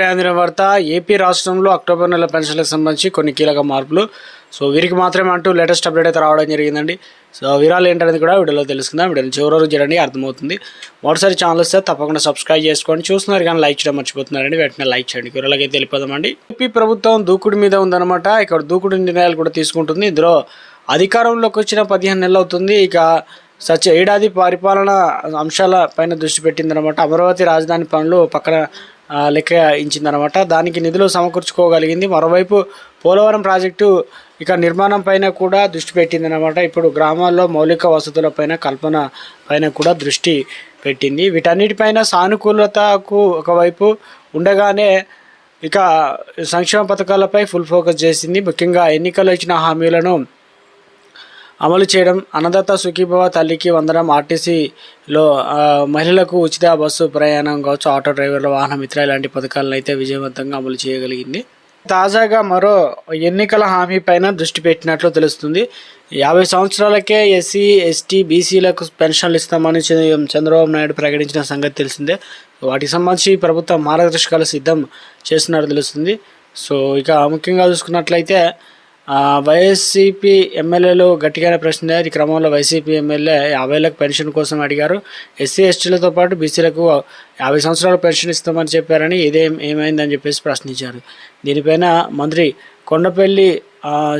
కేంద్ర వార్త ఏపీ రాష్ట్రంలో అక్టోబర్ నెల పెన్షన్లకు సంబంధించి కొన్ని కీలక మార్పులు. సో వీరికి మాత్రమే అంటూ లేటెస్ట్ అప్డేట్ అయితే రావడం జరిగిందండి. సో వివరాలు ఏంటనేది కూడా వీడియోలో తెలుసుకుందాం. వీడియోని చివరి వరకు చూడండి అర్థమవుతుంది. మొదటిసారి ఛానల్ వస్తే తప్పకుండా సబ్స్క్రైబ్ చేసుకోండి. చూస్తున్నారు కానీ లైక్ చేయడం మర్చిపోతున్నారండి. వెంటనే లైక్ చేయండి. వివరాలకి తెలిపదామండి వెళ్ళిపోదామండి. ఏపీ ప్రభుత్వం దూకుడు మీద ఉందన్నమాట. ఇక్కడ దూకుడు నిర్ణయాలు కూడా తీసుకుంటుంది. ఇందులో అధికారంలోకి వచ్చిన పదిహేను నెలలు అవుతుంది. ఇక సచ్ ఏడాది పరిపాలన అంశాల పైన దృష్టి పెట్టిందనమాట అమరావతి రాజధాని పనులు పక్కన ఆ, లెక్క ఇచ్చిందనమాట దానికి నిధులు సమకూర్చుకోగలిగింది. మరోవైపు పోలవరం ప్రాజెక్టు ఇక నిర్మాణం పైన కూడా దృష్టి పెట్టిందనమాట ఇప్పుడు గ్రామాల్లో మౌలిక వసతుల పైన కల్పన పైన కూడా దృష్టి పెట్టింది. వీటన్నిటిపైన సానుకూలతకు ఒకవైపు ఉండగానే ఇక సంక్షేమ పథకాలపై ఫుల్ ఫోకస్ చేసింది. ముఖ్యంగా ఎన్నికల్లో ఇచ్చిన హామీలను అమలు చేయడం అన్నదాత సుఖీభవ తల్లికి వందనం ఆర్టీసీలో మహిళలకు ఉచిత బస్సు ప్రయాణం కావచ్చు ఆటో డ్రైవర్ల వాహన మిత్ర ఇలాంటి పథకాలను అయితే విజయవంతంగా అమలు చేయగలిగింది. తాజాగా మరో ఎన్నికల హామీ పైన దృష్టి పెట్టినట్లు తెలుస్తుంది. యాభై సంవత్సరాలకే ఎస్సీ ఎస్టీ బీసీలకు పెన్షన్లు ఇస్తామని చంద్రబాబు నాయుడు ప్రకటించిన సంగతి తెలిసిందే. వాటికి సంబంధించి ప్రభుత్వం మార్గదర్శకాలు సిద్ధం చేస్తున్నట్టు తెలుస్తుంది. సో ఇక ముఖ్యంగా చూసుకున్నట్లయితే వైఎస్సీపీ ఎమ్మెల్యేలు గట్టిగానే ప్రశ్నించారు. ఈ క్రమంలో వైసీపీ ఎమ్మెల్యే యాభైలకు పెన్షన్ కోసం అడిగారు. ఎస్సీ ఎస్టీలతో పాటు బీసీలకు యాభై సంవత్సరాలు పెన్షన్ ఇస్తామని చెప్పారని ఇదేం ఏమైందని చెప్పేసి ప్రశ్నించారు. దీనిపైన మంత్రి కొండపల్లి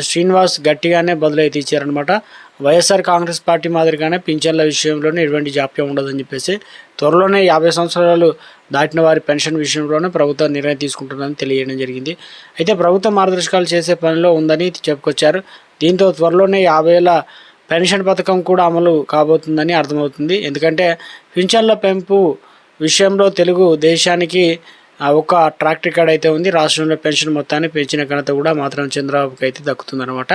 శ్రీనివాస్ గట్టిగానే బదులైతే ఇచ్చారనమాట వైఎస్ఆర్ కాంగ్రెస్ పార్టీ మాదిరిగానే పింఛన్ల విషయంలోనే ఎటువంటి జాప్యం ఉండదని చెప్పేసి త్వరలోనే యాభై సంవత్సరాలు దాటిన వారి పెన్షన్ విషయంలోనే ప్రభుత్వం నిర్ణయం తీసుకుంటుందని తెలియడం జరిగింది. అయితే ప్రభుత్వం మార్గదర్శకాలు చేసే పనిలో ఉందని చెప్పుకొచ్చారు. దీంతో త్వరలోనే యాభై పెన్షన్ పథకం కూడా అమలు కాబోతుందని అర్థమవుతుంది. ఎందుకంటే పింఛన్ల పెంపు విషయంలో తెలుగు దేశానికి ఒక ట్రాక్ రికార్డ్ అయితే ఉంది. రాష్ట్రంలో పెన్షన్ మొత్తాన్ని పెంచిన ఘనత కూడా మాత్రం చంద్రబాబుకి అయితే దక్కుతుందనమాట